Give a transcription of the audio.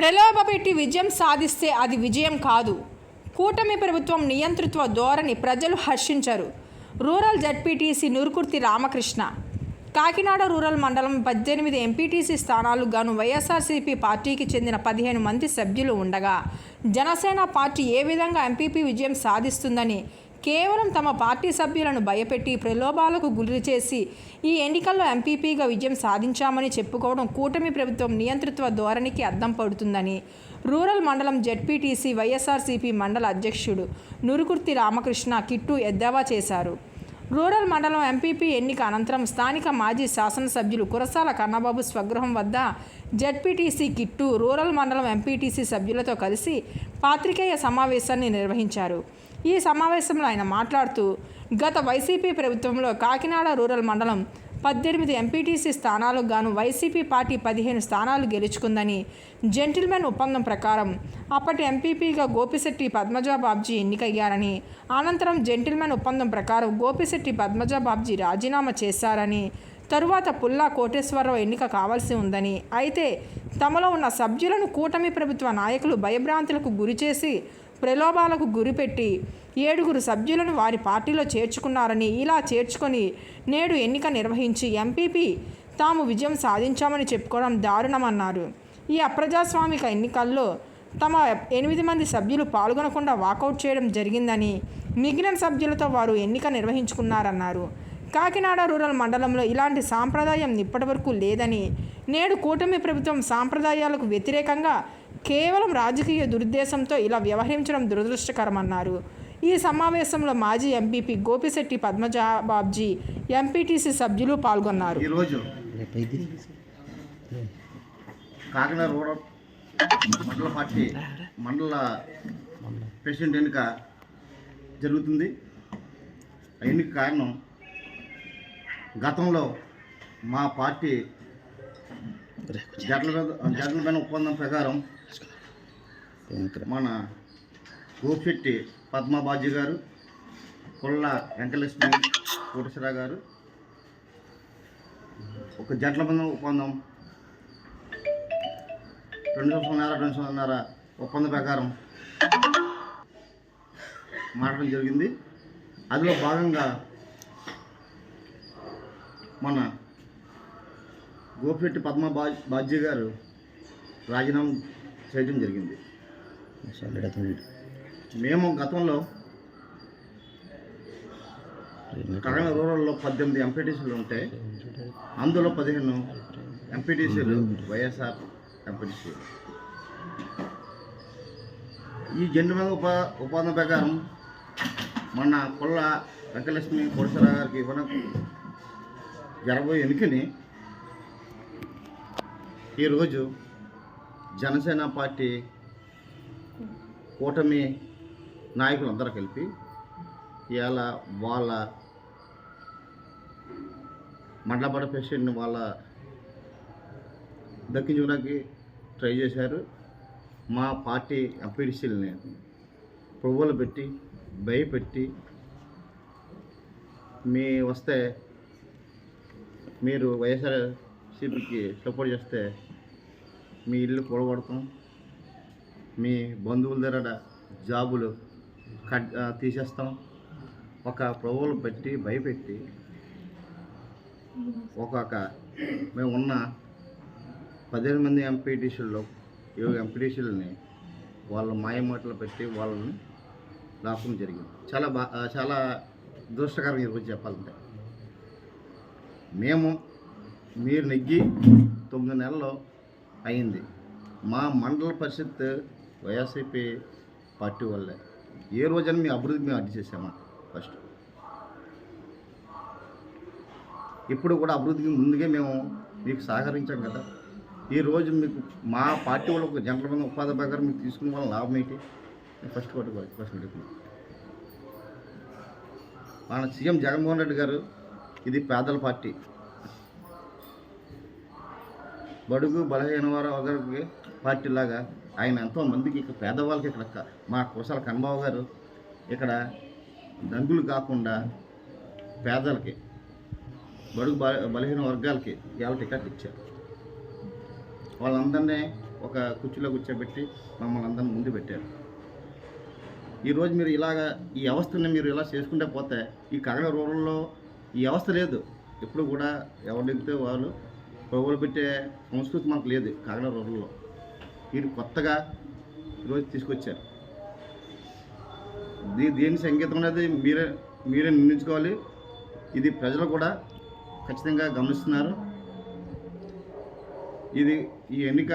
ప్రలోభపెట్టి విజయం సాధిస్తే అది విజయం కాదు. కూటమి ప్రభుత్వం నియంతృత్వ ధోరణి ప్రజలు హర్షించరు. Rural ZPTC Nurukurthi Ramakrishna. Kakinada rural మండలం పద్దెనిమిది ఎంపీటీసీ స్థానాలు గాను వైఎస్ఆర్సీపీ పార్టీకి చెందిన పదిహేను మంది సభ్యులు ఉండగా జనసేన పార్టీ ఏ విధంగా ఎంపీపీ విజయం సాధిస్తుందని కేవలం తమ పార్టీ సభ్యులను భయపెట్టి ప్రలోభాలకు గురి చేసి ఈ ఎన్నికల్లో ఎంపీపీగా విజయం సాధించామని చెప్పుకోవడం కూటమి ప్రభుత్వం నియంతృత్వ ధోరణికి అద్దం పడుతుందని రూరల్ మండలం జెడ్పీటీసీ వైఎస్ఆర్సీపీ మండల అధ్యక్షుడు నురుకుర్తి రామకృష్ణ కిట్టు ఎద్దేవా చేశారు. రూరల్ మండలం ఎంపీపీ ఎన్నిక అనంతరం స్థానిక మాజీ శాసనసభ్యులు కురసాల కన్నబాబు స్వగృహం వద్ద జడ్పీటీసీ కిట్టు రూరల్ మండలం ఎంపీటీసీ సభ్యులతో కలిసి పాత్రికేయ సమావేశాన్ని నిర్వహించారు. ఈ సమావేశంలో ఆయన మాట్లాడుతూ గత వైసీపీ ప్రభుత్వంలో కాకినాడ రూరల్ మండలం పద్దెనిమిది ఎంపీటీసీ స్థానాలకు గాను వైసీపీ పార్టీ పదిహేను స్థానాలు గెలుచుకుందని జెంటిల్మెన్ ఒప్పందం ప్రకారం అప్పటి ఎంపీపీగా గోపిశెట్టి పద్మజా బాబ్జీ ఎన్నికయ్యారని అనంతరం జెంటిల్మెన్ ఒప్పందం ప్రకారం గోపిశెట్టి పద్మజా బాబ్జీ రాజీనామా చేశారని తరువాత పుల్లా కోటేశ్వరరావు ఎన్నిక కావాల్సి ఉందని అయితే తమలో ఉన్న సభ్యులను కూటమి ప్రభుత్వ నాయకులు భయభ్రాంతులకు గురిచేసి ప్రలోభాలకు గురిపెట్టి ఏడుగురు సభ్యులను వారి పార్టీలో చేర్చుకున్నారని ఇలా చేర్చుకొని నేడు ఎన్నిక నిర్వహించి ఎంపీపీ తాము విజయం సాధించామని చెప్పుకోవడం దారుణమన్నారు. ఈ అప్రజాస్వామిక ఎన్నికల్లో తమ ఎనిమిది మంది సభ్యులు పాల్గొనకుండా వాకౌట్ చేయడం జరిగిందని మిగిలిన సభ్యులతో వారు ఎన్నిక నిర్వహించుకున్నారన్నారు. కాకినాడ రూరల్ మండలంలో ఇలాంటి సాంప్రదాయం ఇప్పటివరకు లేదని నేడు కూటమి ప్రభుత్వం సాంప్రదాయాలకు వ్యతిరేకంగా కేవలం రాజకీయ దురుద్దేశంతో ఇలా వ్యవహరించడం దురదృష్టకరమన్నారు. ఈ సమావేశంలో మాజీ ఎంపీపీ గోపిశెట్టి పద్మజా బాబ్జీ ఎంపీటీసీ సభ్యులు పాల్గొన్నారు. ఈరోజు కాకినాడ రూరల్ మండల పార్టీ మండల ప్రెసిడెంట్ ఎన్నిక జరుగుతుంది. ఎన్నిక కారణం గతంలో మా పార్టీ జట్ల జట్లపైన ఒప్పందం ప్రకారం మన గోపిశెట్టి పద్మబాజీ గారు కొల్ల వెంకటలక్ష్మి కోటేశ్వర గారు ఒక జట్ల బంధం ఒప్పందం రెండు సంవత్సరాల రెండు సంవత్సరాల ఒప్పందం ప్రకారం మాట్లాడడం జరిగింది అందులో భాగంగా మన గోపిరెడ్డి పద్మ బా బాజ్య గారు రాజీనామా చేయడం జరిగింది. మేము గతంలో కడగ రూరల్లో పద్దెనిమిది ఎంపీటీసీలు ఉంటే అందులో పదిహేను ఎంపీటీసీలు వైఎస్ఆర్ ఎంపీటీసీలు. ఈ జెండు మీద ఉప ఒప్పందం ప్రకారం మొన్న కొల్ల వెంకటలక్ష్మి కోటేశ్వర గారికి ఇవ్వడం జరగబోయే ఎన్నికని ఈరోజు జనసేన పార్టీ కూటమి నాయకులందరూ కలిపి ఇవాళ వాళ్ళ మండలపడ పేషెంట్ని వాళ్ళ దక్కించుకోవడానికి ట్రై చేశారు. మా పార్టీ ఎంపీడీసీలని పువ్వులు పెట్టి భయపెట్టి మీ వస్తే మీరు వైఎస్ఆర్సీపీకి సపోర్ట్ చేస్తే మీ ఇల్లు కూడగొడతాం మీ బంధువుల దగ్గర జాబులు కట్ తీసేస్తాం. ఒక ప్రభువులు పెట్టి భయపెట్టి ఒక్కొక్క మేము ఉన్న పదిహేను మంది ఎంపీటీసీల్లో ఏడు ఎంపీటీసీలని వాళ్ళ మాయమాటలు పెట్టి వాళ్ళని లాభం జరిగింది. చాలా బా చాలా దురదృష్టకరంగా ఈరోజు చెప్పాలంటే. మేము మీరు నెగ్గి తొమ్మిది నెలల్లో అయింది. మా మండల పరిషత్ వైఎస్ఐపీ పార్టీ వల్లే. ఏ రోజైనా మీ అభివృద్ధి మేము అడ్డు చేసామా ఫస్ట్. ఇప్పుడు కూడా అభివృద్ధికి ముందుగా మేము మీకు సహకరించాం కదా. ఈ రోజు మీకు మా పార్టీ వాళ్ళు ఒక జనరల్ మంది ఉపాధి ప్రకారం మీకు తీసుకున్న వాళ్ళ లాభం ఏంటి? ఫస్ట్ ఒకటి క్వశ్చన్ అడుగుతున్నాను మన సీఎం జగన్మోహన్ రెడ్డి గారు ఇది పేదల పార్టీ. బడుగు బలహీన వారికి పార్టీ లాగా ఆయన ఎంతోమందికి ఇక్కడ పేదవాళ్ళకి ఇక్కడ మా కురసాల కన్నబాబు గారు ఇక్కడ దంగులు కాకుండా పేదలకి బడుగు బల బలహీన వర్గాలకి ఇవాళ టికెట్ ఇచ్చారు. వాళ్ళందరినీ ఒక కుర్చీలో కూర్చోబెట్టి మమ్మల్ని అందరిని ముందు పెట్టారు. ఈరోజు మీరు ఇలాగ ఈ వ్యవస్థని మీరు ఇలా చేసుకుంటే పోతే ఈ కగడ రూరల్లో ఈ వ్యవస్థ లేదు. ఎప్పుడు కూడా ఎవరు దిగితే వాళ్ళు పొగలు పెట్టే సంస్కృతి మనకు లేదు కాకినాడ రూరల్లో. వీరు కొత్తగా ఈరోజు తీసుకొచ్చారు. దీ దేని సంగీతం అనేది మీరే మీరే నిర్ణయించుకోవాలి. ఇది ప్రజలు కూడా ఖచ్చితంగా గమనిస్తున్నారు. ఇది ఈ ఎన్నిక